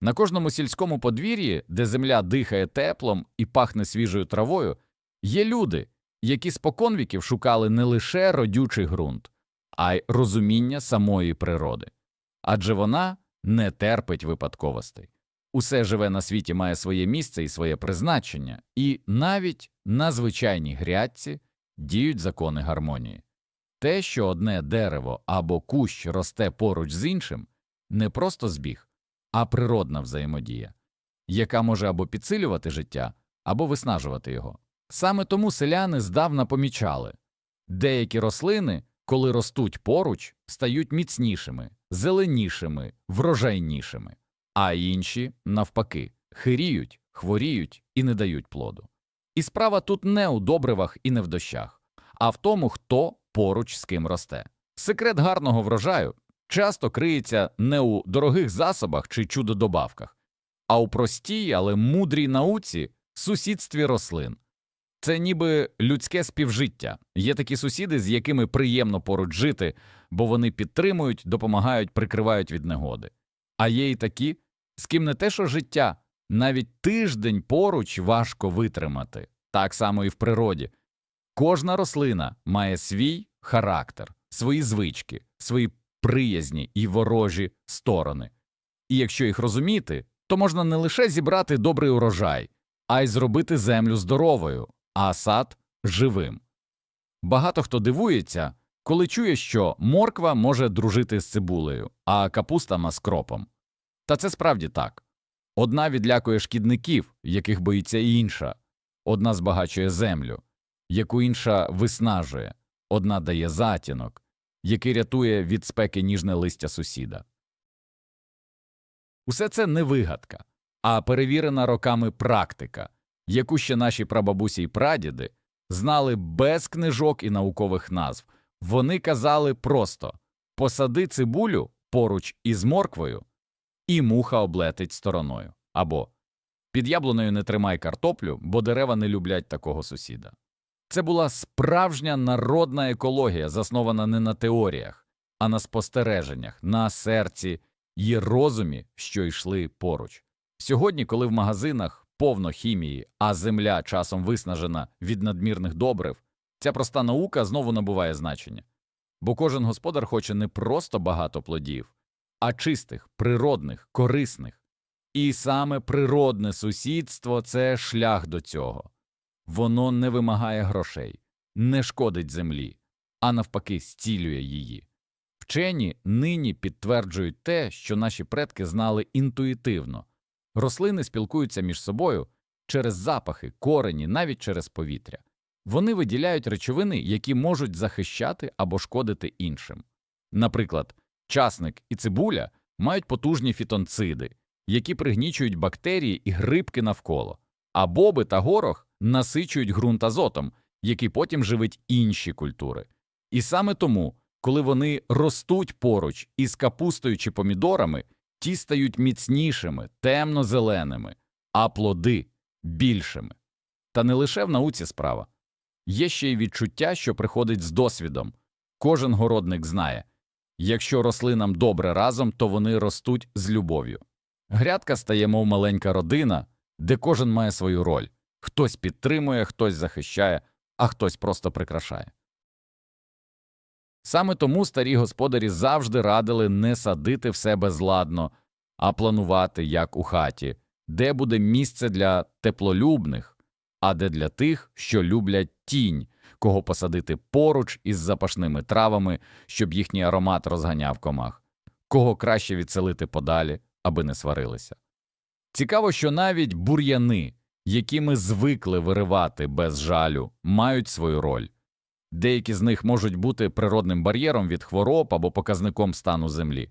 На кожному сільському подвір'ї, де земля дихає теплом і пахне свіжою травою, є люди, які споконвіків шукали не лише родючий ґрунт, а й розуміння самої природи. Адже вона не терпить випадковостей. Усе живе на світі має своє місце і своє призначення, і навіть на звичайній грядці діють закони гармонії. Те, що одне дерево або кущ росте поруч з іншим, не просто збіг, а природна взаємодія, яка може або підсилювати життя, або виснажувати його. Саме тому селяни здавна помічали деякі рослини, коли ростуть поруч, стають міцнішими, зеленішими, врожайнішими, а інші, навпаки, хиріють, хворіють і не дають плоду. І справа тут не у добривах і не в дощах, а в тому, хто поруч з ким росте. Секрет гарного врожаю часто криється не у дорогих засобах чи чудодобавках, а у простій, але мудрій науці сусідстві рослин. Це ніби людське співжиття. Є такі сусіди, з якими приємно поруч жити, бо вони підтримують, допомагають, прикривають від негоди. А є й такі, з ким не те, що життя, навіть тиждень поруч важко витримати. Так само і в природі. Кожна рослина має свій характер, свої звички, свої приязні і ворожі сторони. І якщо їх розуміти, то можна не лише зібрати добрий урожай, а й зробити землю здоровою, а сад живим. Багато хто дивується, коли чує, що морква може дружити з цибулею, а капуста з кропом. Та це справді так. Одна відлякує шкідників, яких боїться інша, одна збагачує землю, яку інша виснажує, одна дає затінок, який рятує від спеки ніжне листя сусіда. Усе це не вигадка, а перевірена роками практика, яку ще наші прабабусі й прадіди знали без книжок і наукових назв. Вони казали просто посади цибулю поруч із морквою, і муха облетить стороною, або під яблуною не тримай картоплю, бо дерева не люблять такого сусіда. Це була справжня народна екологія, заснована не на теоріях, а на спостереженнях, на серці і розумі, що йшли поруч. Сьогодні, коли в магазинах повно хімії, а земля часом виснажена від надмірних добрив, ця проста наука знову набуває значення. Бо кожен господар хоче не просто багато плодів, а чистих, природних, корисних. І саме природне сусідство це шлях до цього. Воно не вимагає грошей, не шкодить землі, а навпаки, зцілює її. Вчені нині підтверджують те, що наші предки знали інтуїтивно. Рослини спілкуються між собою через запахи, корені, навіть через повітря. Вони виділяють речовини, які можуть захищати або шкодити іншим. Наприклад, часник і цибуля мають потужні фітонциди, які пригнічують бактерії і грибки навколо, а боби та горох насичують ґрунт азотом, який потім живить інші культури. І саме тому, коли вони ростуть поруч із капустою чи помідорами, ті стають міцнішими, темно-зеленими, а плоди більшими. Та не лише в науці справа. Є ще й відчуття, що приходить з досвідом. Кожен городник знає якщо рослинам добре разом, то вони ростуть з любов'ю. Грядка стає, мов маленька родина, де кожен має свою роль хтось підтримує, хтось захищає, а хтось просто прикрашає. Саме тому старі господарі завжди радили не садити все безладно, а планувати, як у хаті, де буде місце для теплолюбних, а де для тих, що люблять тінь, кого посадити поруч із запашними травами, щоб їхній аромат розганяв комах, кого краще відселити подалі, аби не сварилися. Цікаво, що навіть бур'яни, які ми звикли виривати без жалю, мають свою роль. Деякі з них можуть бути природним бар'єром від хвороб або показником стану землі.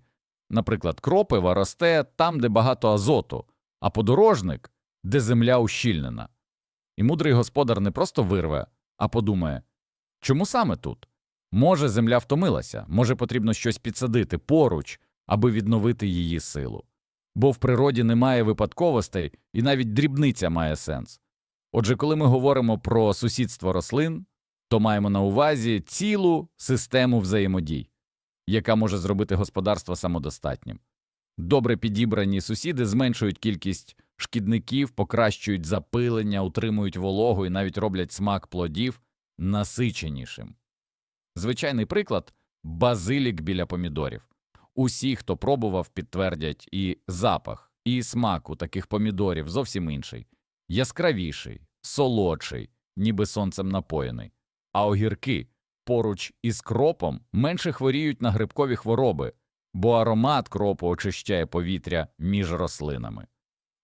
Наприклад, кропива росте там, де багато азоту, а подорожник, де земля ущільнена. І мудрий господар не просто вирве, а подумає чому саме тут? Може, земля втомилася, може, потрібно щось підсадити поруч, аби відновити її силу. Бо в природі немає випадковостей, і навіть дрібниця має сенс. Отже, коли ми говоримо про сусідство рослин, то маємо на увазі цілу систему взаємодій, яка може зробити господарство самодостатнім. Добре підібрані сусіди зменшують кількість шкідників, покращують запилення, утримують вологу і навіть роблять смак плодів насиченішим. Звичайний приклад базилік біля помідорів. Усі, хто пробував, підтвердять і запах, і смак у таких помідорів зовсім інший, яскравіший, солодший, ніби сонцем напоєний. А огірки поруч із кропом менше хворіють на грибкові хвороби, бо аромат кропу очищає повітря між рослинами.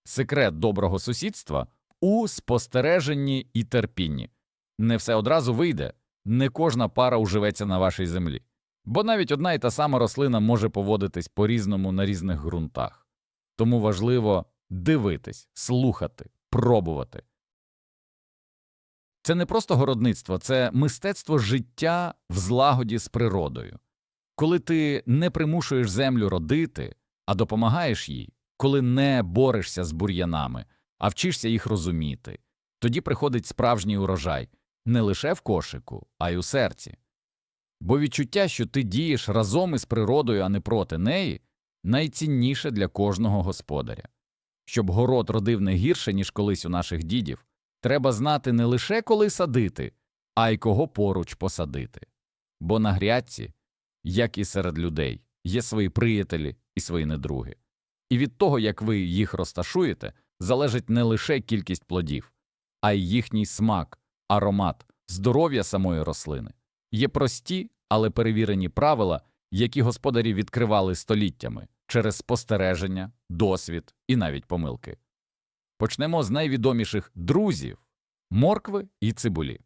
Секрет доброго сусідства у спостереженні і терпінні. Не все одразу вийде, не кожна пара уживеться на вашій землі, бо навіть одна і та сама рослина може поводитись по-різному на різних ґрунтах. Тому важливо дивитись, слухати, пробувати. Це не просто городництво, це мистецтво життя в злагоді з природою. Коли ти не примушуєш землю родити, а допомагаєш їй, коли не борешся з бур'янами, а вчишся їх розуміти, тоді приходить справжній урожай не лише в кошику, а й у серці. Бо відчуття, що ти дієш разом із природою, а не проти неї, найцінніше для кожного господаря. Щоб город родив не гірше, ніж колись у наших дідів, треба знати не лише коли садити, а й кого поруч посадити. Бо на грядці, як і серед людей, є свої приятелі і свої недруги. І від того, як ви їх розташуєте, залежить не лише кількість плодів, а й їхній смак, аромат, здоров'я самої рослини. Є прості, але перевірені правила, які господарі відкривали століттями через спостереження, досвід і навіть помилки. Почнемо з найвідоміших друзів моркви і цибулі.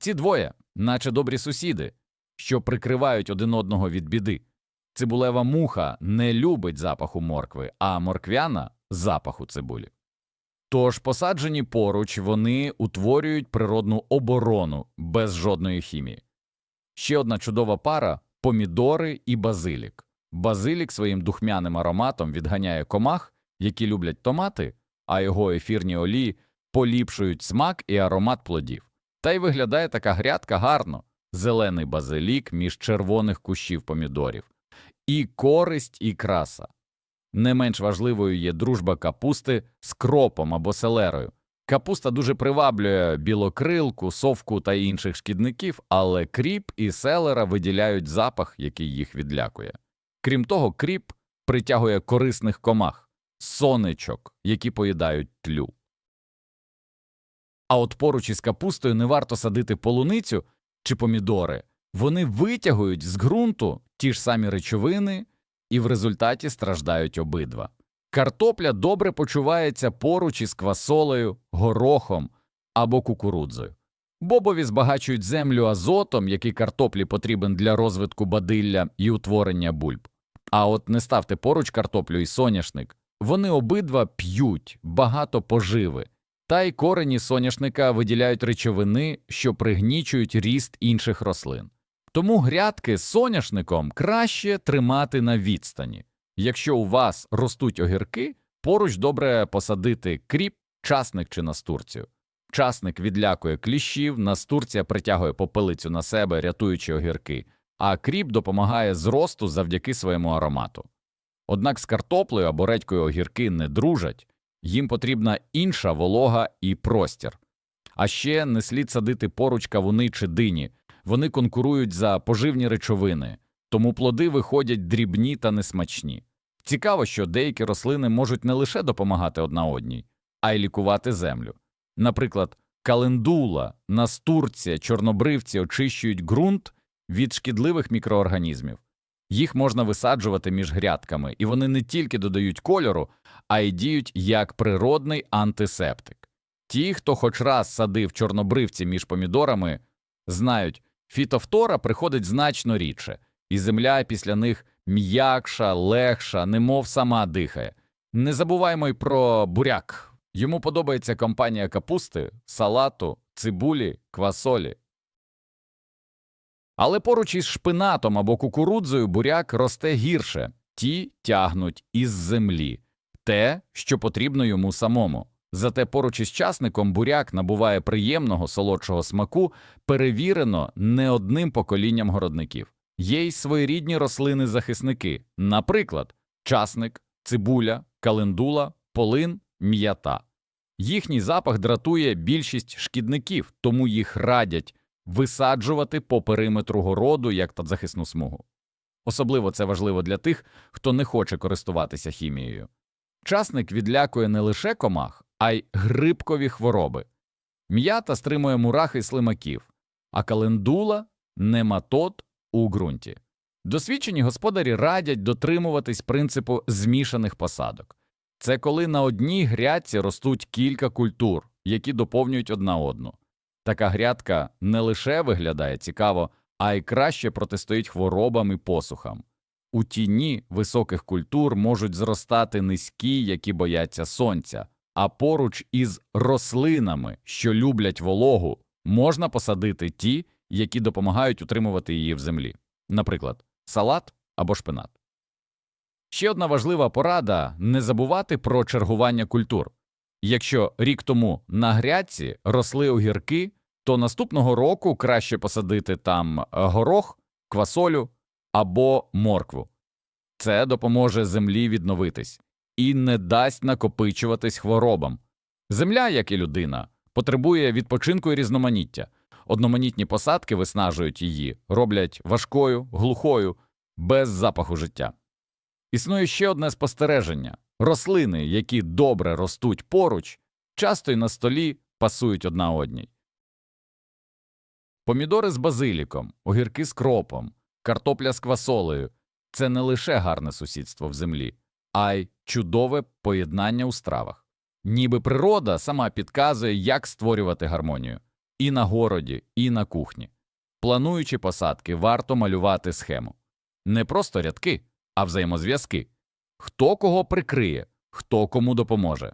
Ці двоє, наче добрі сусіди, що прикривають один одного від біди. Цибулева муха не любить запаху моркви, а морквяна запаху цибулі. Тож посаджені поруч вони утворюють природну оборону без жодної хімії. Ще одна чудова пара помідори і базилік. Базилік своїм духмяним ароматом відганяє комах, які люблять томати, а його ефірні олії поліпшують смак і аромат плодів. Та й виглядає така грядка гарно зелений базилік між червоних кущів помідорів. І користь, і краса. Не менш важливою є дружба капусти з кропом або селерою. Капуста дуже приваблює білокрилку, совку та інших шкідників, але кріп і селера виділяють запах, який їх відлякує. Крім того, кріп притягує корисних комах, сонечок, які поїдають тлю. А от поруч із капустою не варто садити полуницю чи помідори. Вони витягують з ґрунту ті ж самі речовини, і в результаті страждають обидва. Картопля добре почувається поруч із квасолею, горохом або кукурудзою. Бобові збагачують землю азотом, який картоплі потрібен для розвитку бадилля і утворення бульб. А от не ставте поруч картоплю і соняшник. Вони обидва п'ють багато поживи, та й корені соняшника виділяють речовини, що пригнічують ріст інших рослин. Тому грядки з соняшником краще тримати на відстані. Якщо у вас ростуть огірки, поруч добре посадити кріп, часник чи настурцію. Часник відлякує кліщів, настурція притягує попелицю на себе, рятуючи огірки, а кріп допомагає зросту завдяки своєму аромату. Однак з картоплею або редькою огірки не дружать, їм потрібна інша волога і простір. А ще не слід садити поруч кавуни чи дині, вони конкурують за поживні речовини, тому плоди виходять дрібні та несмачні. Цікаво, що деякі рослини можуть не лише допомагати одна одній, а й лікувати землю. Наприклад, календула, настурція, чорнобривці очищують ґрунт від шкідливих мікроорганізмів. Їх можна висаджувати між грядками, і вони не тільки додають кольору, а й діють як природний антисептик. Ті, хто хоч раз садив чорнобривці між помідорами, знають, фітофтора приходить значно рідше, і земля після них м'якша, легша, немов сама дихає. Не забуваймо й про буряк. Йому подобається компанія капусти, салату, цибулі, квасолі. Але поруч із шпинатом або кукурудзою буряк росте гірше, ті тягнуть із землі те, що потрібно йому самому. Зате поруч із часником буряк набуває приємного солодшого смаку, перевірено не одним поколінням городників. Є й своєрідні рослини-захисники, наприклад, часник цибуля, календула, полин, м'ята. Їхній запах дратує більшість шкідників, тому їх радять висаджувати по периметру городу як та захисну смугу. Особливо це важливо для тих, хто не хоче користуватися хімією. Часник відлякує не лише комах, а й грибкові хвороби. М'ята стримує мурах і слимаків, а календула нематод у ґрунті. Досвідчені господарі радять дотримуватись принципу змішаних посадок. Це коли на одній грядці ростуть кілька культур, які доповнюють одна одну. Така грядка не лише виглядає цікаво, а й краще протистоїть хворобам і посухам. У тіні високих культур можуть зростати низькі, які бояться сонця, а поруч із рослинами, що люблять вологу, можна посадити ті, які допомагають утримувати її в землі, наприклад, салат або шпинат. Ще одна важлива порада не забувати про чергування культур. Якщо рік тому на грядці росли огірки, то наступного року краще посадити там горох, квасолю або моркву. Це допоможе землі відновитись і не дасть накопичуватись хворобам. Земля, як і людина, потребує відпочинку і різноманіття. Одноманітні посадки виснажують її, роблять важкою, глухою, без запаху життя. Існує ще одне спостереження рослини, які добре ростуть поруч, часто й на столі пасують одна одній. Помідори з базиліком, огірки з кропом, картопля з квасолею це не лише гарне сусідство в землі, а й чудове поєднання у стравах. Ніби природа сама підказує, як створювати гармонію і на городі, і на кухні. Плануючи посадки, варто малювати схему не просто рядки, а взаємозв'язки хто кого прикриє, хто кому допоможе,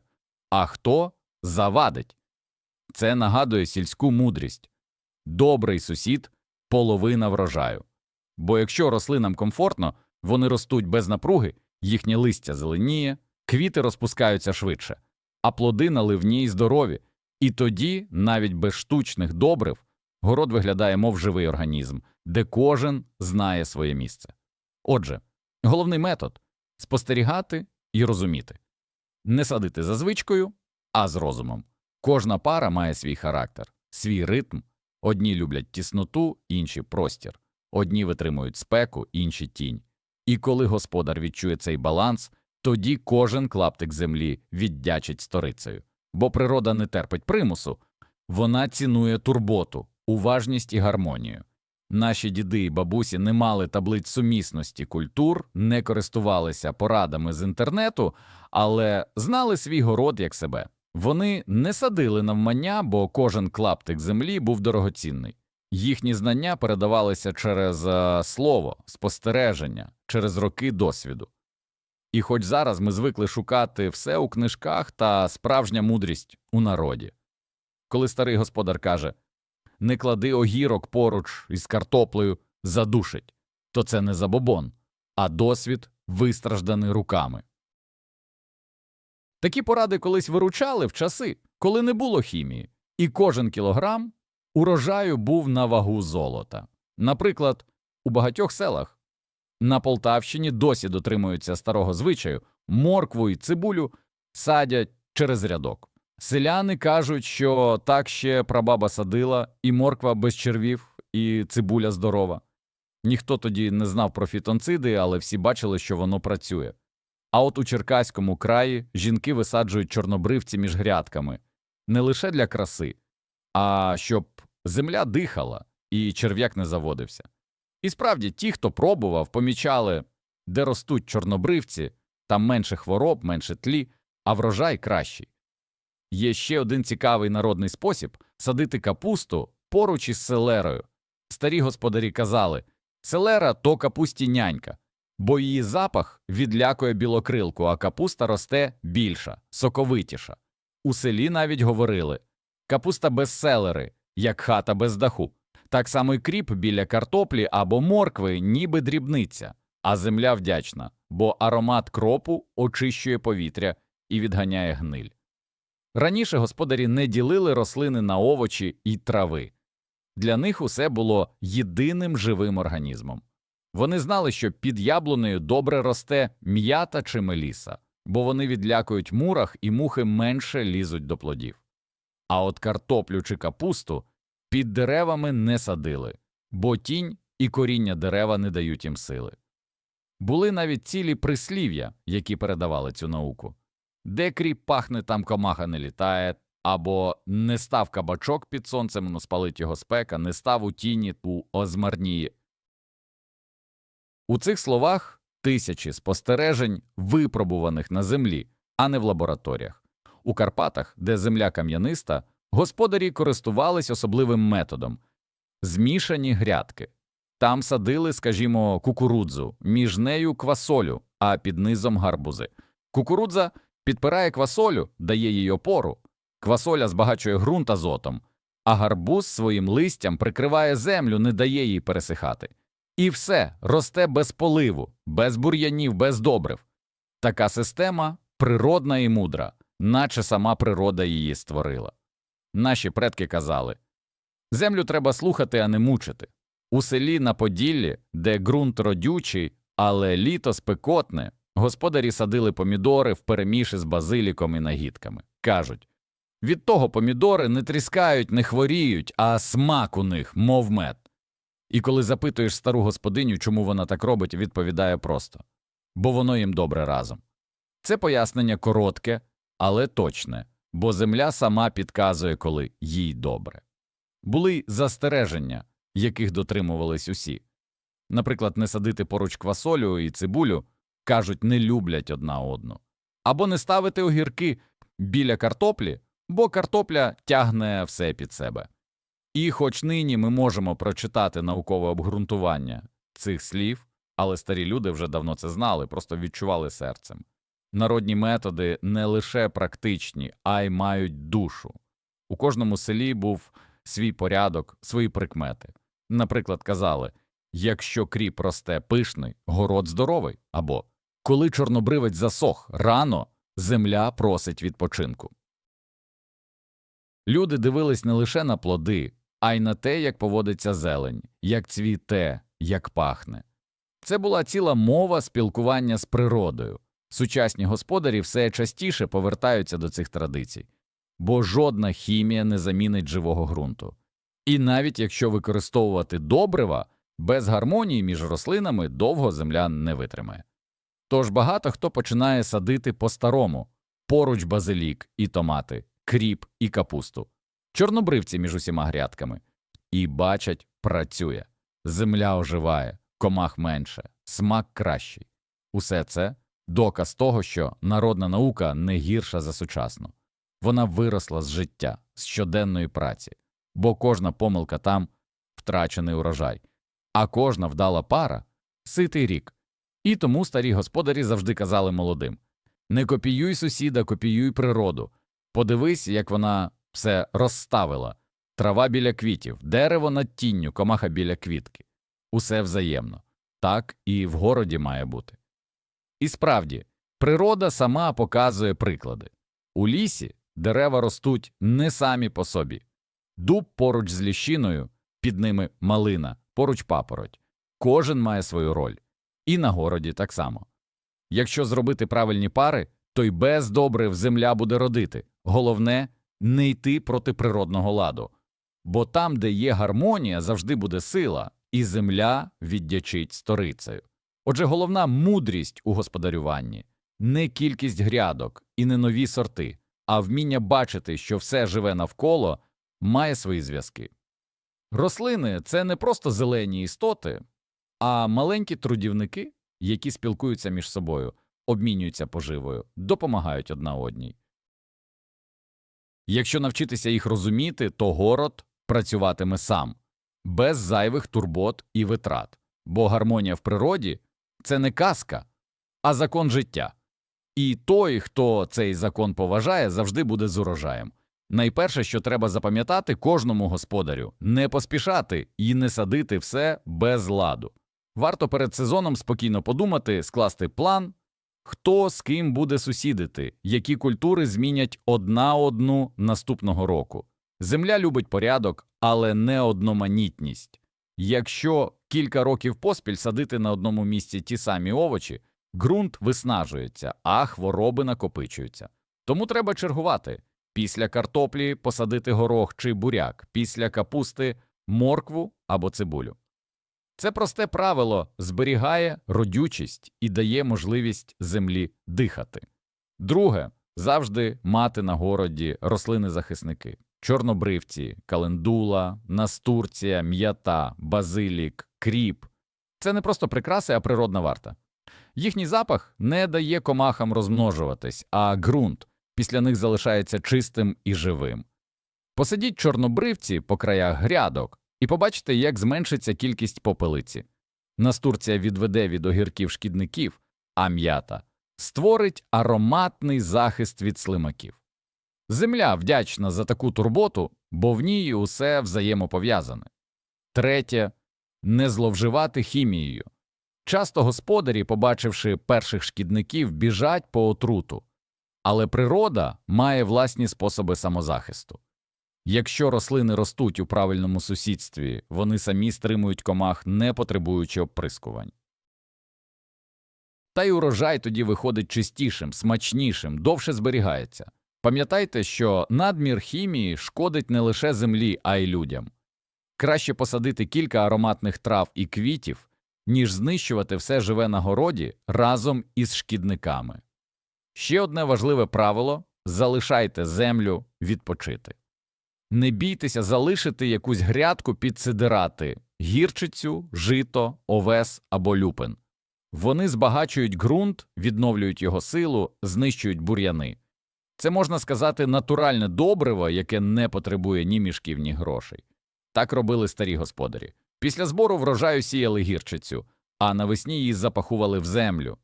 а хто завадить. Це нагадує сільську мудрість добрий сусід половина врожаю. Бо якщо рослинам комфортно, вони ростуть без напруги, їхнє листя зеленіє, квіти розпускаються швидше, а плоди наливні й здорові, і тоді, навіть без штучних добрив, город виглядає, мов живий організм, де кожен знає своє місце. Отже, головний метод спостерігати і розуміти, не садити за звичкою, а з розумом. Кожна пара має свій характер, свій ритм. Одні люблять тісноту, інші простір, одні витримують спеку, інші тінь. І коли господар відчує цей баланс, тоді кожен клаптик землі віддячить сторицею. Бо природа не терпить примусу, вона цінує турботу, уважність і гармонію. Наші діди і бабусі не мали таблиць сумісності культур, не користувалися порадами з інтернету, але знали свій город як себе. Вони не садили навмання, бо кожен клаптик землі був дорогоцінний. Їхні знання передавалися через е, слово, спостереження, через роки досвіду. І хоч зараз ми звикли шукати все у книжках та справжня мудрість у народі. Коли старий господар каже не клади огірок поруч із картоплею задушить, то це не забобон, а досвід, вистражданий руками. Такі поради колись виручали в часи, коли не було хімії, і кожен кілограм урожаю був на вагу золота. Наприклад, у багатьох селах на Полтавщині досі дотримуються старого звичаю моркву і цибулю садять через рядок. Селяни кажуть, що так ще прабаба садила, і морква без червів, і цибуля здорова. Ніхто тоді не знав про фітонциди, але всі бачили, що воно працює. А от у Черкаському краї жінки висаджують чорнобривці між грядками не лише для краси, а щоб земля дихала і черв'як не заводився. І справді, ті, хто пробував, помічали, де ростуть чорнобривці, там менше хвороб, менше тлі, а врожай кращий. Є ще один цікавий народний спосіб садити капусту поруч із селерою. Старі господарі казали селера то капусті нянька, бо її запах відлякує білокрилку, а капуста росте більша, соковитіша. У селі навіть говорили капуста без селери, як хата без даху. Так само й кріп біля картоплі або моркви, ніби дрібниця, а земля вдячна, бо аромат кропу очищує повітря і відганяє гниль. Раніше господарі не ділили рослини на овочі і трави. Для них усе було єдиним живим організмом. Вони знали, що під яблунею добре росте м'ята чи меліса, бо вони відлякують мурах і мухи менше лізуть до плодів. А от картоплю чи капусту під деревами не садили, бо тінь і коріння дерева не дають їм сили. Були навіть цілі прислів'я, які передавали цю науку. Де кріп пахне, там комаха не літає, або не став кабачок під сонцем, но спалить його спека, не став у тіні, ту озмарніє. У цих словах тисячі спостережень, випробуваних на землі, а не в лабораторіях. У Карпатах, де земля кам'яниста, господарі користувались особливим методом змішані грядки. Там садили, скажімо, кукурудзу, між нею квасолю, а під низом гарбузи. Кукурудза підпирає квасолю, дає їй опору. Квасоля збагачує ґрунт азотом, а гарбуз своїм листям прикриває землю, не дає їй пересихати. І все росте без поливу, без бур'янів, без добрив. Така система природна і мудра, наче сама природа її створила. Наші предки казали землю треба слухати, а не мучити. У селі на Поділлі, де ґрунт родючий, але літо спекотне, господарі садили помідори впереміші з базиліком і нагідками. Кажуть від того помідори не тріскають, не хворіють, а смак у них, мов мед. І коли запитуєш стару господиню, чому вона так робить, відповідає просто бо воно їм добре разом. Це пояснення коротке, але точне, бо земля сама підказує, коли їй добре. Були застереження, яких дотримувались усі. Наприклад, не садити поруч квасолю і цибулю кажуть, не люблять одна одну, або не ставити огірки біля картоплі, бо картопля тягне все під себе. І хоч нині ми можемо прочитати наукове обґрунтування цих слів, але старі люди вже давно це знали, просто відчували серцем. Народні методи не лише практичні, а й мають душу. У кожному селі був свій порядок, свої прикмети. Наприклад, казали якщо кріп росте пишний, город здоровий, або коли чорнобривець засох рано, земля просить відпочинку. Люди дивились не лише на плоди, а й на те, як поводиться зелень, як цвіте, як пахне. Це була ціла мова спілкування з природою. Сучасні господарі все частіше повертаються до цих традицій, бо жодна хімія не замінить живого ґрунту. І навіть якщо використовувати добрива, без гармонії між рослинами довго земля не витримає. Тож багато хто починає садити по-старому поруч базилік і томати, кріп і капусту, чорнобривці між усіма грядками, і бачать, працює. Земля оживає, комах менше, смак кращий. Усе це доказ того, що народна наука не гірша за сучасну. Вона виросла з життя, з щоденної праці, бо кожна помилка там втрачений урожай, а кожна вдала пара ситий рік. І тому старі господарі завжди казали молодим не копіюй сусіда, копіюй природу. Подивись, як вона все розставила трава біля квітів, дерево над тінню, комаха біля квітки. Усе взаємно. Так і в городі має бути. І справді, природа сама показує приклади. У лісі дерева ростуть не самі по собі. Дуб поруч з ліщиною, під ними малина, поруч папороть. Кожен має свою роль. І на городі так само. Якщо зробити правильні пари, то й без добрив земля буде родити. Головне не йти проти природного ладу. Бо там, де є гармонія, завжди буде сила, і земля віддячить сторицею. Отже, головна мудрість у господарюванні не кількість грядок і не нові сорти, а вміння бачити, що все живе навколо, має свої зв'язки. Рослини це не просто зелені істоти, а маленькі трудівники, які спілкуються між собою, обмінюються поживою, допомагають одна одній. Якщо навчитися їх розуміти, то город працюватиме сам, без зайвих турбот і витрат, бо гармонія в природі це не казка, а закон життя. І той, хто цей закон поважає, завжди буде з урожаєм. Найперше, що треба запам'ятати кожному господарю не поспішати і не садити все без ладу. Варто перед сезоном спокійно подумати, скласти план, хто з ким буде сусідити, які культури змінять одна одну наступного року. Земля любить порядок, але не одноманітність. Якщо кілька років поспіль садити на одному місці ті самі овочі, ґрунт виснажується, а хвороби накопичуються. Тому треба чергувати. Після картоплі посадити горох чи буряк, після капусти моркву або цибулю. Це просте правило зберігає родючість і дає можливість землі дихати. Друге завжди мати на городі рослини-захисники чорнобривці, календула, настурція, м'ята, базилік, кріп. Це не просто прикраси, а природна варта. Їхній запах не дає комахам розмножуватись, а ґрунт після них залишається чистим і живим. Посадіть чорнобривці по краях грядок і побачите, як зменшиться кількість попелиці. Настурція відведе від огірків шкідників, а м'ята створить ароматний захист від слимаків. Земля вдячна за таку турботу, бо в ній усе взаємопов'язане. Третє не зловживати хімією. Часто господарі, побачивши перших шкідників, біжать по отруту, але природа має власні способи самозахисту. Якщо рослини ростуть у правильному сусідстві, вони самі стримують комах, не потребуючи обприскувань. Та й урожай тоді виходить чистішим, смачнішим, довше зберігається. Пам'ятайте, що надмір хімії шкодить не лише землі, а й людям. Краще посадити кілька ароматних трав і квітів, ніж знищувати все живе на городі разом із шкідниками. Ще одне важливе правило залишайте землю відпочити. Не бійтеся залишити якусь грядку під сидирати гірчицю, жито, овес або люпин. Вони збагачують ґрунт, відновлюють його силу, знищують бур'яни. Це можна сказати натуральне добриво, яке не потребує ні мішків, ні грошей. Так робили старі господарі. Після збору врожаю сіяли гірчицю, а навесні її запахували в землю.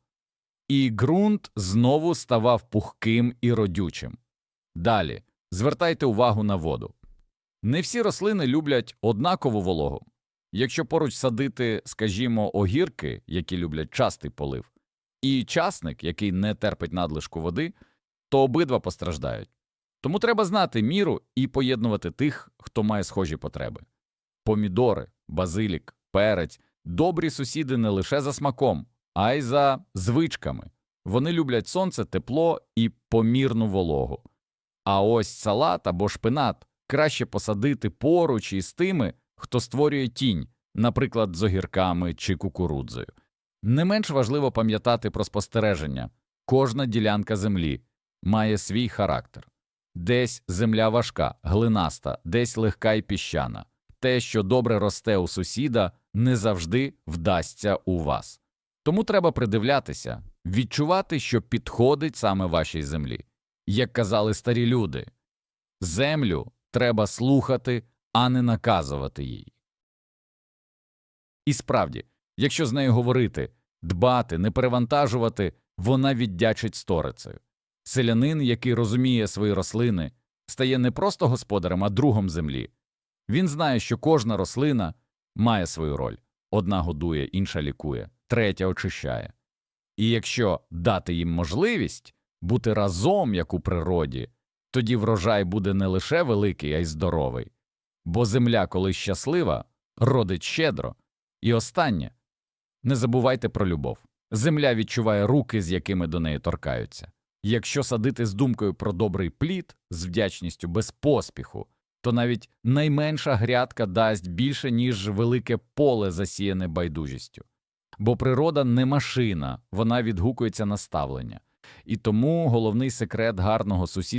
І ґрунт знову ставав пухким і родючим. Далі звертайте увагу на воду. Не всі рослини люблять однакову вологу. Якщо поруч садити, скажімо, огірки, які люблять частий полив, і часник, який не терпить надлишку води, то обидва постраждають. Тому треба знати міру і поєднувати тих, хто має схожі потреби. Помідори, базилік, перець добрі сусіди не лише за смаком, а й за звичками. Вони люблять сонце, тепло і помірну вологу. А ось салат або шпинат краще посадити поруч із тими, хто створює тінь, наприклад, з огірками чи кукурудзою. Не менш важливо пам'ятати про спостереження кожна ділянка землі має свій характер. Десь земля важка, глинаста, десь легка і піщана. Те, що добре росте у сусіда, не завжди вдасться у вас. Тому треба придивлятися, відчувати, що підходить саме вашій землі. Як казали старі люди, землю треба слухати, а не наказувати їй. І справді, якщо з нею говорити, дбати, не перевантажувати, вона віддячить сторицею. Селянин, який розуміє свої рослини, стає не просто господарем, а другом землі. Він знає, що кожна рослина має свою роль одна годує, інша лікує, третя очищає. І якщо дати їм можливість бути разом, як у природі, тоді врожай буде не лише великий, а й здоровий. Бо земля, коли щаслива, родить щедро. І останнє не забувайте про любов. Земля відчуває руки, з якими до неї торкаються. Якщо садити з думкою про добрий плід, з вдячністю без поспіху, то навіть найменша грядка дасть більше, ніж велике поле, засіяне байдужістю. Бо природа не машина, вона відгукується на ставлення. І тому головний секрет гарного сусідства